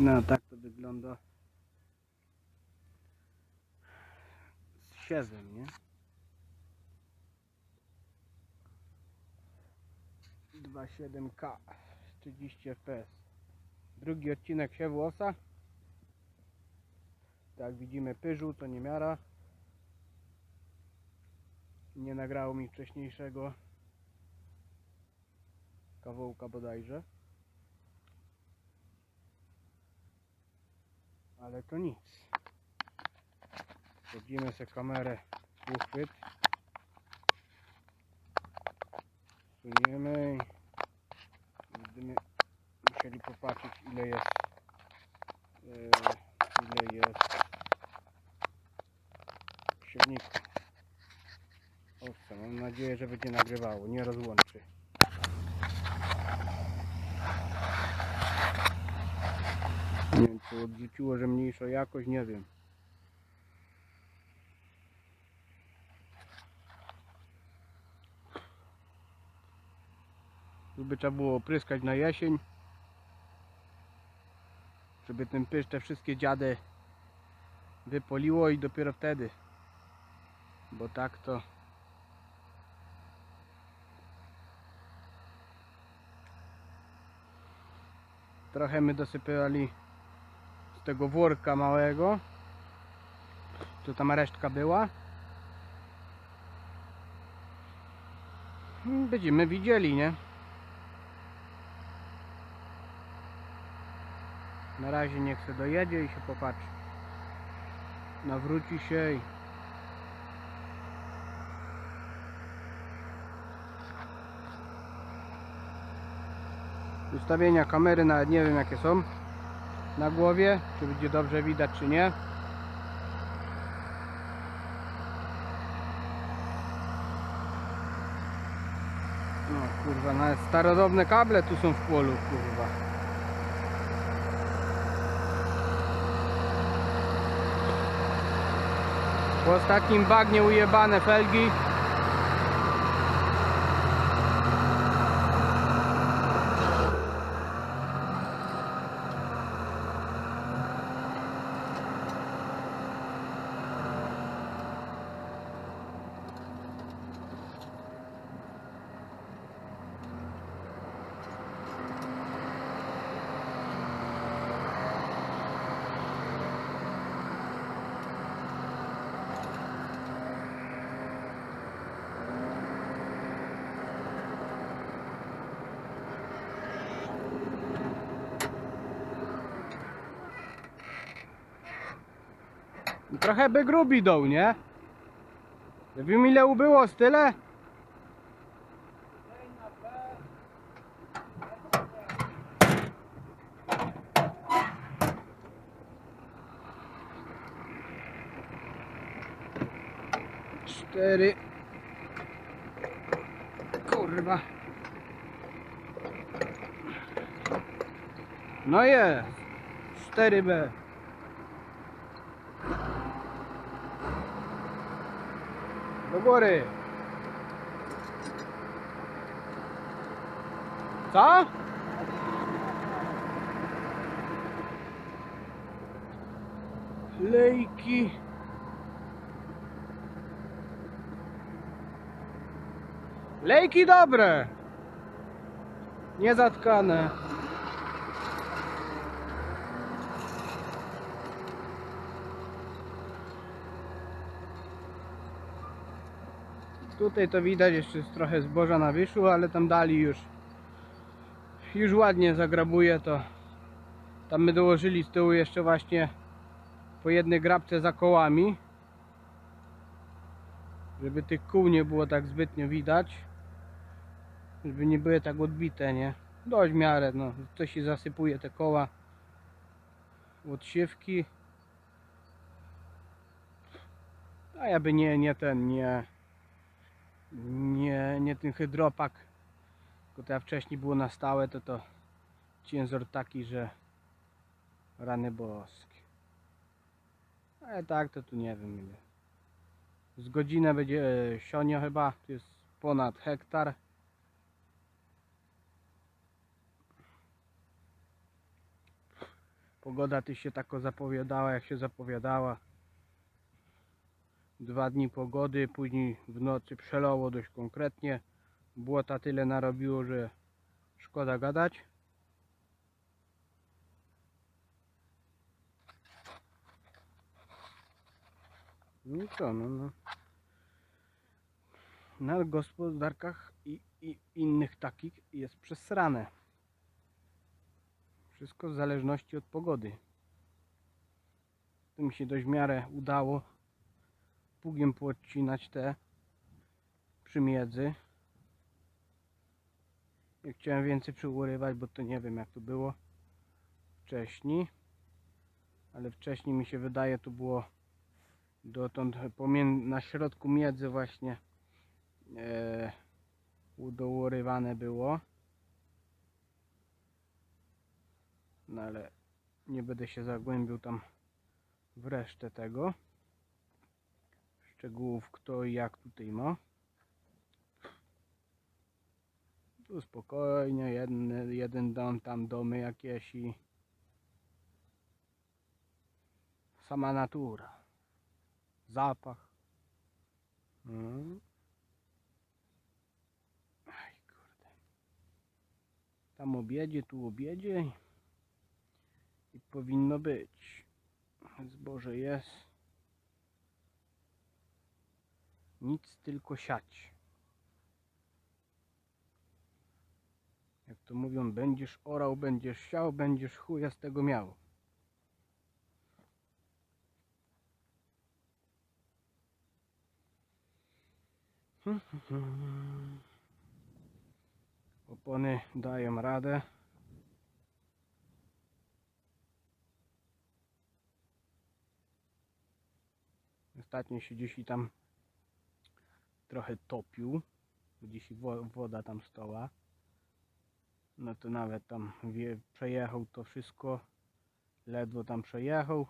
No tak to wygląda. Z siezem, nie? 2.7K 30 fps Drugi odcinek siewu osa. Tak widzimy pyżu, to nie miara. Nie nagrało mi wcześniejszego kawałka bodajże. Ale to nic. Wchodzimy sobie kamerę uchwyt. Suniemy będziemy musieli popatrzeć ile jest e, ile jest silników. Owce, mam nadzieję, że będzie nagrywało, nie rozłączy. Nie wiem, czy odrzuciło, że mniejsza jakość, nie wiem. By trzeba było opryskać na jesień. Żeby ten pysz te wszystkie dziady wypoliło i dopiero wtedy. Bo tak to trochę my dosypywali tego worka małego. Tu tam resztka była. Mm, będziemy widzieli nie? Na razie niech se dojedzie i się popatrzy. Nawróci się i ustawienia kamery nawet nie wiem jakie są na głowie, czy będzie dobrze widać czy nie. No kurwa, nawet starodobne kable tu są w polu, kurwa. Po ostatnim bagnie ujebane felgi. Trochę by grubi dął, nie? Wiem ile ubyło z tyle? Cztery. Kurwa. No jest. 4B. Do góry. Co? Lejki. Lejki dobre. Niezatkane. Tutaj to widać jeszcze jest trochę zboża na wierzchu, ale tam dali już już ładnie zagrabuje to. Tam my dołożyli z tyłu jeszcze właśnie po jednej grabce za kołami. Żeby tych kół nie było tak zbytnio widać. Żeby nie były tak odbite, nie? Dość miarę, no. To się zasypuje te koła odsiewki. A ja by nie, nie ten, nie nie, nie ten hydropak tylko to ja wcześniej było na stałe to to ciężar taki, że rany boskie. Ale tak to tu nie wiem ile. Z godzinę będzie e, sionia chyba to jest ponad hektar. Pogoda ty się tako zapowiadała, jak się zapowiadała. Dwa dni pogody, później w nocy przelało dość konkretnie. Błota tyle narobiło, że szkoda gadać. No co, no, no. Na gospodarkach i, i innych takich jest przesrane. Wszystko w zależności od pogody. To mi się dość w miarę udało pługiem poodcinać te przymiedzy. Ja chciałem więcej przyurywać, bo to nie wiem jak to było wcześniej. Ale wcześniej mi się wydaje to było dotąd na środku miedzy właśnie e, udourywane było. No ale nie będę się zagłębił tam w resztę tego. Szczegółów kto i jak tutaj ma. Tu spokojnie, jeden, jeden dom, tam domy jakieś i sama natura. Zapach. Mm. Kurde. Tam obiedzie, tu obiedzie i powinno być. Zboże jest. Nic tylko siać. Jak to mówią, będziesz orał, będziesz siał, będziesz chuja z tego miał. Opony dają radę. Ostatnio się gdzieś tam trochę topił. Gdzieś woda tam stoła. No to nawet tam wie, przejechał to wszystko. Ledwo tam przejechał.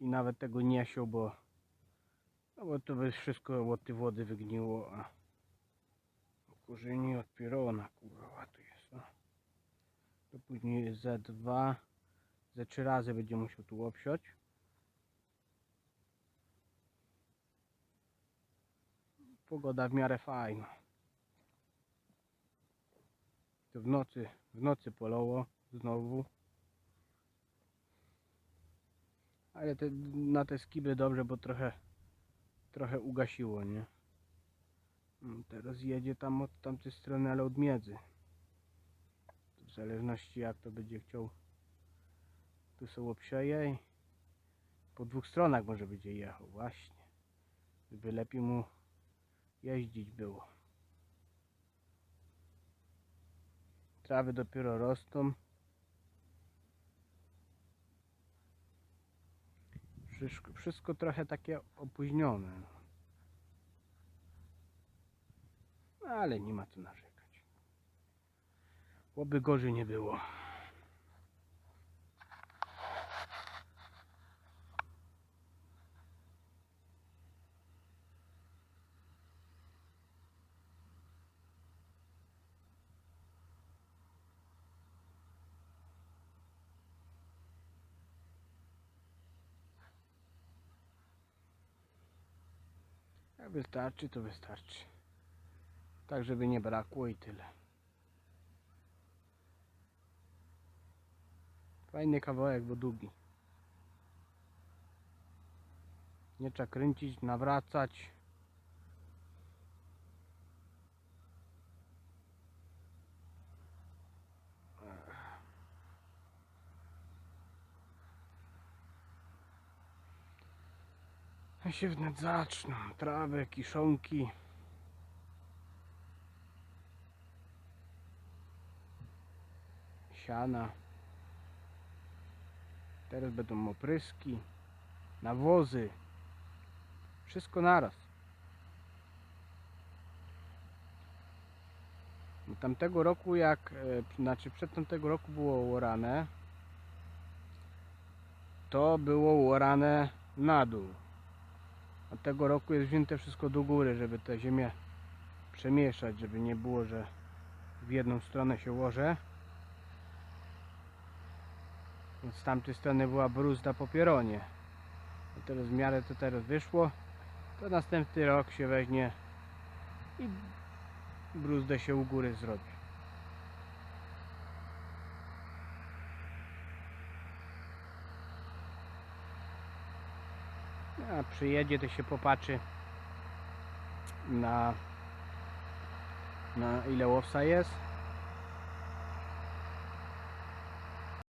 I nawet tego nie siął, bo no bo to by wszystko od tej wody wygniło, a korzeni od pirona, kurwa, tu jest, no. To później jest Z2, ze trzy razy będzie musiał tu obsiać. Pogoda w miarę fajna. To w nocy, w nocy polowo znowu. Ale te, na te skiby dobrze, bo trochę trochę ugasiło, nie? Mm, Teraz jedzie tam od tamtej strony, ale od miedzy. W zależności jak to będzie chciał. Tu są obsieje po dwóch stronach może będzie jechał, właśnie. Żeby lepiej mu jeździć było. Trawy dopiero rosną. Wszystko, wszystko trochę takie opóźnione. Ale nie ma co narzekać. Oby gorzej nie było. Jak wystarczy, to wystarczy. Tak, żeby nie brakło i tyle. Fajny kawałek, bo długi. Nie trzeba kręcić, nawracać. A się wnet zaczną. Trawy, kiszonki. Siana. Teraz będą opryski. Nawozy. Wszystko naraz. Tamtego roku jak, e, znaczy przed tamtego roku było orane, to było orane na dół. A tego roku jest wzięte wszystko do góry, żeby tę ziemię przemieszać, żeby nie było, że w jedną stronę się łoże. Z tamtej strony była bruzda po pieronie. A teraz w miarę to teraz wyszło. To następny rok się weźmie i bruzdę się u góry zrobi. A przyjedzie to się popatrzy na na ile łowca jest